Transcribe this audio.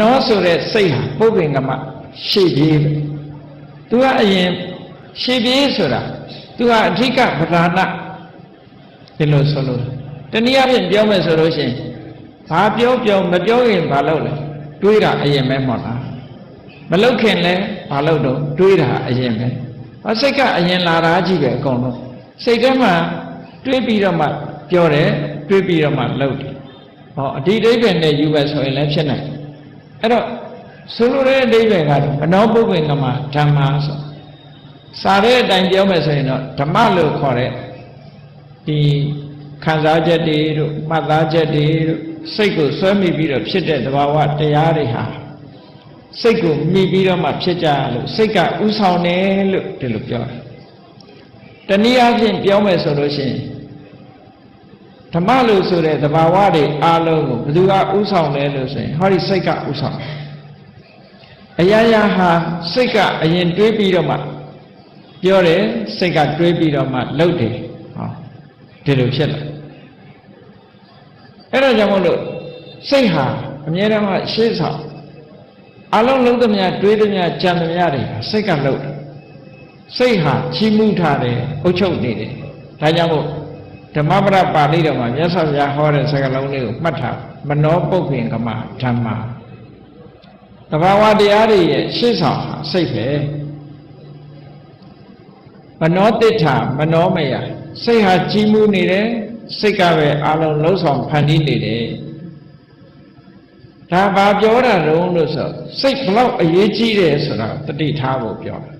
နောဆိုတဲ့စိတ်ဟာပုပ္ပင်ကမရှေ့ပြေးပဲသူကအရင်ရှေ့ပြေးဆိုတာသူကအဓိကပဓာနဒီလိုဆိုလို့တနည်းအားဖြင့်ပြောမယ်ဆိုလို့ရှိရင်ဘာပြောပြောမပြောရင်ဘာလုပ်လဲတွေးတာအရင်ပဲမဟုတ်လားမလုပ်ခင်လဲဘာလုပ်တော့တွေးတာအရင်ပဲအစိတ်ကအရင်လာတာကြီးပဲအကုန်လုံးစိတ်ထဲမှာတွေးပြီးတော့မှပြောတယ်တွေးပြီးတော့မှလုပ်တယ်ဟောအဒီဒိဋ္ဌိနဲ့ယူပဲဆိုရင်လည်းဖြစ်နိုင်တယ် အဲ့တော့ဆိုလိုတဲ့အဓိပ္ပာယ်ကတော့အနောပုပ္ပင်ကမဓမ္မဆိုစာတဲ့အတိုင်းပြောမယ်ဆိုရင်တော့ဓမ္မလို့ခေါ်တဲ့ဒီခံစားချက်တွေတို့မှတ်သားချက်တွေတို့စိတ်ကိုဆွဲမိပြီးတော့ဖြစ်တဲ့သဘာဝတရားတွေဟာစိတ်ကိုမိပြီးတော့မှဖြစ်ကြလို့စိတ်ကဥဆောင်တယ်လို့ဒီလိုပြောတယ်တနည်းအားဖြင့်ပြောမယ်ဆိုလို့ရှိရင် ဓမ္မလို့ဆိုတဲ့သဘာဝတွေအားလုံးကိုဘယ်သူကဥဆောင်လဲလို့ဆိုရင်ဟောဒီစိတ်ကဥဆောင်တယ်အရာရာဟာစိတ်ကအရင်တွေးပြီးတော့မှပြောတယ်စိတ်ကတွေးပြီးတော့မှလုပ်တယ်ဟောဒီလိုဖြစ်လာအဲ့ဒါကြောင့်မို့လို့စိတ်ဟာအမြဲတမ်းရှေ့ဆောင်အလုံးလုံးသမျှတွေးသမျှကြံသမျှတွေဟာစိတ်ကလုပ်တယ်စိတ်ဟာချီးမူးထားတယ်အုပ်ချုပ်နေတယ်ဒါကြောင့်မို့ ဓမ္မပဒပါဠိတော်မှာမြတ်စွာဘုရားဟောတဲ့စကားလုံးလေးကိုမှတ်ထားမနောပုပ္ပင်ကမဓမ္မတဘာဝတရားတွေရဲ့ရှေ့ဆောင်ဟာစိတ်ပဲမနောတိဋ္ဌမနောမယစိတ်ဟာကြီးမှုနေတယ်စိတ်ကပဲအလုံးလုံးဆောင်ဖန်တီးနေတယ်ဒါဘာပြောတာတုံးလို့ဆိုစိတ်ဘလောက်အရေးကြီးတယ်ဆိုတာတတိထားဖို့ပြောတာ